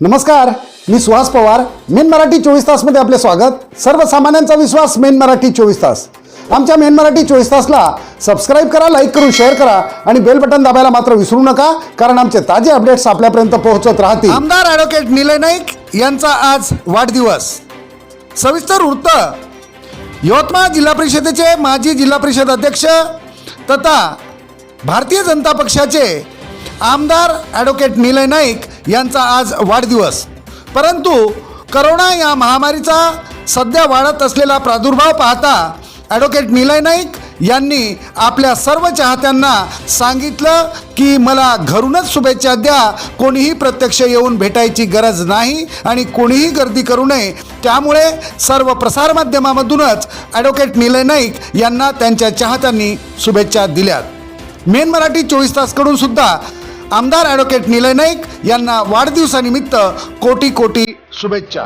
नमस्कार मी सुहास पवार. मेन मराठी चोवीस तासमध्ये आपले स्वागत. सर्वसामान्यांचा विश्वास मेन मराठी चोवीस तास. आमच्या मेन मराठी चोवीस तासला सबस्क्राईब करा लाईक करून शेअर करा आणि बेल बटन दाबायला मात्र विसरू नका कारण आमचे ताजे अपडेट्स आपल्यापर्यंत पोहोचत राहतील. आमदार ॲडव्होकेट निलय नाईक यांचा आज वाढदिवस. सविस्तर वृत्त. यवतमाळ जिल्हा परिषदेचे माजी जिल्हा परिषद अध्यक्ष तथा भारतीय जनता पक्षाचे आमदार ॲडव्होकेट निलय नाईक यांचा आज वाढदिवस. परंतु करोना या महामारीचा सध्या वाढत असलेला प्रादुर्भाव पाहता ॲडव्होकेट निलय नाईक यांनी आपल्या सर्व चाहत्यांना सांगितलं की मला घरूनच शुभेच्छा द्या कोणीही प्रत्यक्ष येऊन भेटायची गरज नाही आणि कोणीही गर्दी करू नये. त्यामुळे सर्व प्रसारमाध्यमामधूनच ॲडव्होकेट निलय नाईक यांना त्यांच्या चाहत्यांनी शुभेच्छा दिल्यात. मेन मराठी चोवीस तासकडून सुद्धा आमदार ॲडव्होकेट निलय नाईक यांना वाढदिवसानिमित्त कोटी कोटी शुभेच्छा.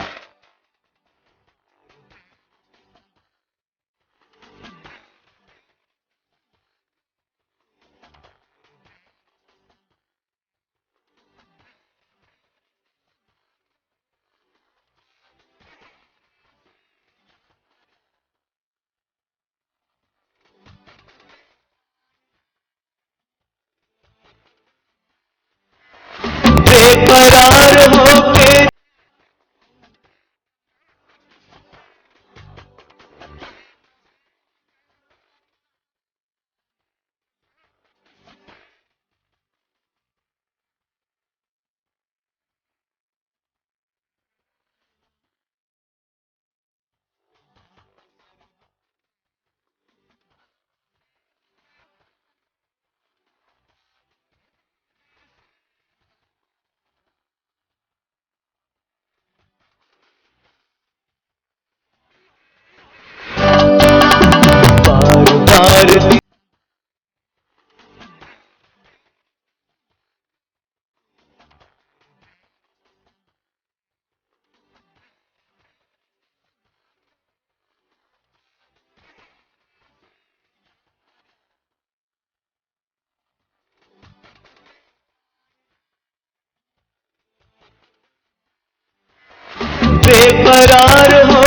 बेकरार हो